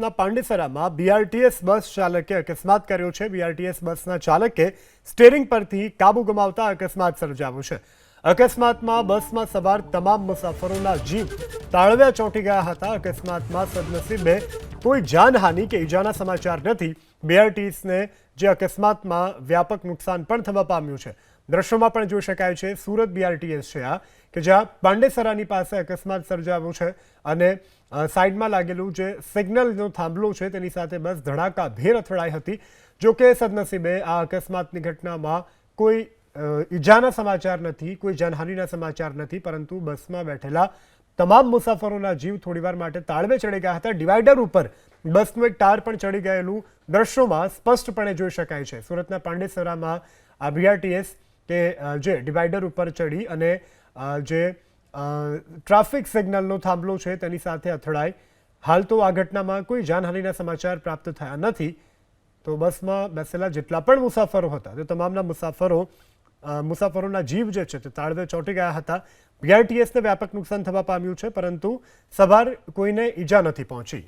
સુરતના પાંડેસરામાં BRTS bus ચાલકે અકસ્માત કર્યો છે. બીઆરટીએસ બસના ચાલકે સ્ટેરિંગ પરથી કાબુ ગુમાવતા અકસ્માત સર્જાયો છે. અકસ્માતમાં બસમાં સવાર તમામ મુસાફરોના જીવ તાળવ્યા ચોંટી ગયા હતા. અકસ્માતમાં સદનસીબે કોઈ જાનહાનિ કે ઈજાના સમાચાર નથી. બીઆરટીએસને જે અકસ્માતમાં વ્યાપક નુકસાન પણ થવા પામ્યું છે. દ્રશ્યોમાં પણ જોઈ શકાય છે, સુરત બીઆરટીએસ છે આ, કે જ્યાં પાંડેસરાની પાસે અકસ્માત સર્જાયો છે અને સાઈડમાં લાગેલું જે સિગ્નલનો થાંભલો છે તેની સાથે બસ ધડાકા ભેર અથડાઈ હતી. જોકે સદનસીબે આ અકસ્માતની ઘટનામાં કોઈ ઈજાના સમાચાર નથી, કોઈ જાનહાનિના સમાચાર નથી, પરંતુ બસમાં બેઠેલા તમામ મુસાફરોના જીવ થોડીવાર માટે તાળવે ચડી ગયા હતા. ડિવાઈડર ઉપર બસનું એક ટાર પણ ચડી ગયેલું દ્રશ્યોમાં સ્પષ્ટપણે જોઈ શકાય છે. સુરતના પાંડેસરામાં આ બીઆરટીએસ કે જે ડિવાઈડર ઉપર ચડી અને જે ટ્રાફિક સિગ્નલનો થાંભલો છે તેની સાથે અથડાઈ. હાલ તો આ ઘટનામાં કોઈ જાનહાનિના સમાચાર પ્રાપ્ત થયા નથી. તો બસમાં બેસેલા જેટલા પણ મુસાફરો હતા, તે તમામના મુસાફરો મુસાફરોના જીવ જે છે તે તાળવે ચોંટી ગયા હતા. બીઆરટીએસને વ્યાપક નુકસાન થવા પામ્યું છે, પરંતુ સવાર કોઈને ઈજા નથી પહોંચી.